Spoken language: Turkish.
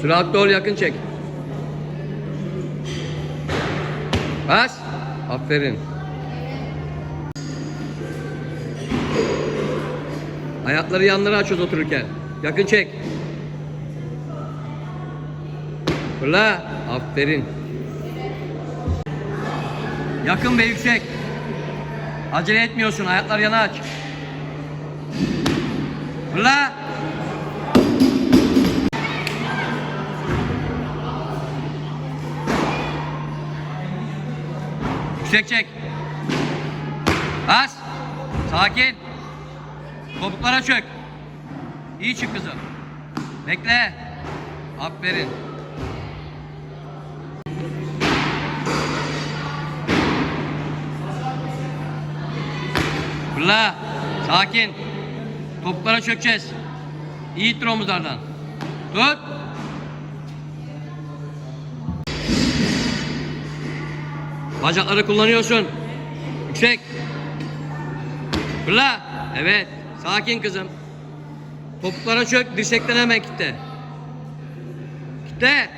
Süratli ol yakın çek. Bas. Aferin. Ayakları yanlara açıyoruz otururken. Yakın çek. Fırla. Aferin. Yakın ve yüksek. Acele etmiyorsun. Ayaklar yana aç. Yüksek çek. Bas. Sakin. Topuklara çök. İyi çık kızım. Bekle. Aferin. Fırla. Sakin. Topuklara çökeceğiz. İyi ittir omuzlardan. Tut. Bacakları kullanıyorsun. Yüksek. Fırla. Evet. Sakin kızım. Topuklara çök. Dirsekten hemen kitle. Kitle.